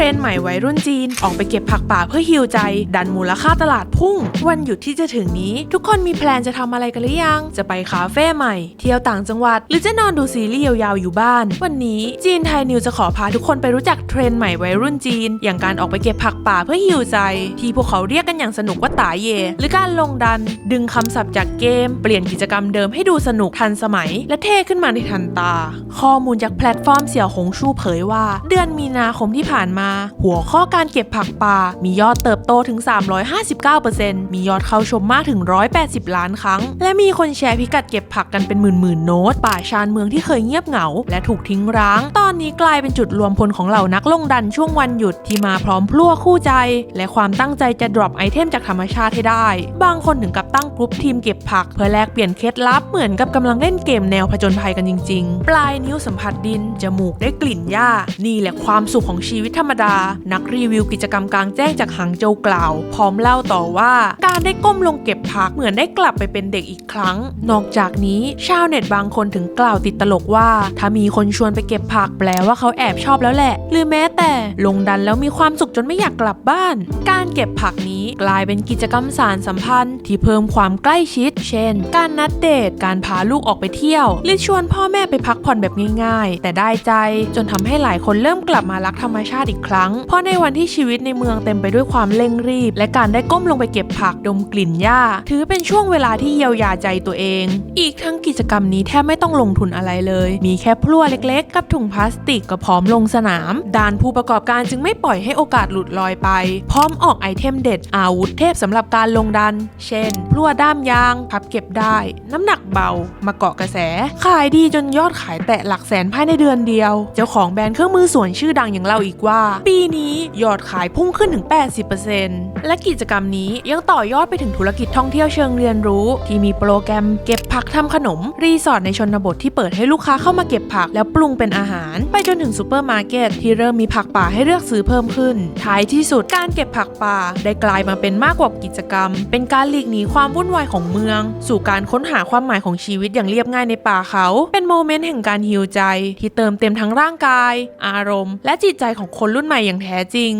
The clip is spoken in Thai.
รนด์ใหม่วัยรุ่นจีน ออกไปเก็บผักป่าเพื่อฮิวใจ ดันมูลค่าตลาดพุ่ง วันหยุดที่จะถึงนี้ ทุกคนมีแพลนจะทำอะไรกันหรือยัง จะไปคาเฟ่ใหม่ เที่ยวต่างจังหวัด หรือจะนอนดูซีรีส์ยาวๆอยู่บ้าน วันนี้จีนไทยนิวจะขอพาทุกคนไปรู้จักเทรนด์ใหม่วัยรุ่นจีน อย่างการออกไปเก็บผักป่าเพื่อฮิวใจ ที่พวกเขาเรียกกันอย่างสนุกว่าตาเย่หรือการลงดัน ดึงคำศัพท์จากเกม เปลี่ยนกิจกรรมเดิมให้ดูสนุกทันสมัย และเท่ขึ้นมาในทันตา ข้อมูลจากแพลตฟอร์มเสี่ยวหงชู่เผยว่า เดือนมีนาคมที่ผ่านมาหัวข้อการเก็บผักป่า มียอดเติบโตถึง 359%มียอดเข้าชมมากถึง 180 ล้านครั้ง และมีคนแชร์พิกัดเก็บผักกันเป็นหมื่นๆโน้ต ป่าชานเมืองที่เคยเงียบเหงา และถูกทิ้งร้าง ตอนนี้กลายเป็นจุดรวมพลของเหล่านักลงดันช่วงวันหยุดที่มาพร้อมพลั่วคู่ใจ และความตั้งใจจะดรอปไอเทมจากธรรมชาติให้ได้ บางคนถึงกับตั้งกรุ๊ปทีมเก็บผัก เพื่อแลกเปลี่ยนเคล็ดลับเหมือนกับกำลังเล่นเกมแนวผจญภัยกันจริง ๆ ปลายนิ้วสัมผัสดินจมูกได้กลิ่นหญ้านี่แหละความสุขของชีวิตธรรมดา นักรีวิวกิจกรรมกลางแจ้งจากหางโจวกล่าว พร้อมเล่าต่อว่า การได้ก้มลงเก็บผักเหมือนได้กลับไปเป็นเด็กอีกครั้ง นอกจากนี้ชาวเน็ตบางคนถึงกล่าวติดตลกว่า ถ้ามีคนชวนไปเก็บผักแปลว่าเขาแอบชอบแล้วแหละ หรือแม้แต่ลงดันแล้วมีความสุขจนไม่อยากกลับบ้าน การเก็บผักนี้กลายเป็นกิจกรรมสารสัมพันธ์ ที่เพิ่มความใกล้ชิด เช่น การนัดเดท การพาลูกออกไปเที่ยว หรือชวนพ่อแม่ไปพักผ่อนแบบง่าย ๆ แต่ได้ใจจนทำให้หลายคนเริ่มกลับมารักธรรมชาติอีกครั้ง เพราะในวันที่ชีวิตในเมืองเต็มไปด้วยความเร่งรีบ และการได้ก้มลงไปเก็บผักดมกลิ่นหญ้า ถือเป็นช่วงเวลาที่เยียวยาใจตัวเอง อีกทั้งกิจกรรมนี้แทบไม่ต้องลงทุนอะไรเลย มีแค่พลั่วเล็กๆ กับถุงพลาสติกก็พร้อมลงสนามด้านผู้ประกอบการจึงไม่ปล่อยให้โอกาสหลุดลอยไป พร้อมออกไอเทมเด็ดอาวุธเทพสำหรับการลงดัน เช่น พลั่วด้ามยาง พับเก็บได้ น้ำหนักเบา มาเกาะกระแส ขายดีจนยอดขายแตะหลักแสนภายในเดือนเดียว เจ้าของแบรนด์เครื่องมือสวนชื่อดังอย่างเราอีกว่าปีนี้ยอดขายพุ่งขึ้นถึง 80%และกิจกรรมนี้ยังต่อยอดไปถึงธุรกิจท่องเที่ยวเชิงเรียนรู้ ที่มีโปรแกรมเก็บผักทำขนม รีสอร์ทในชนบทที่เปิดให้ลูกค้าเข้ามาเก็บผักแล้วปรุงเป็นอาหาร ไปจนถึงซูเปอร์มาร์เก็ตที่เริ่มมีผักป่าให้เลือกซื้อเพิ่มขึ้น ท้ายที่สุดการเก็บผักป่า ได้กลายมาเป็นมากกว่ากิจกรรม เป็นการหลีกหนีความวุ่นวายของเมือง สู่การค้นหาความหมายของชีวิตอย่างเรียบง่ายในป่าเขา เป็นโมเมนต์แห่งการฮิวใจ ที่เติมเต็มทั้งร่างกาย อารมณ์ และจิตใจของคนรุ่นใหม่อย่างแท้จริง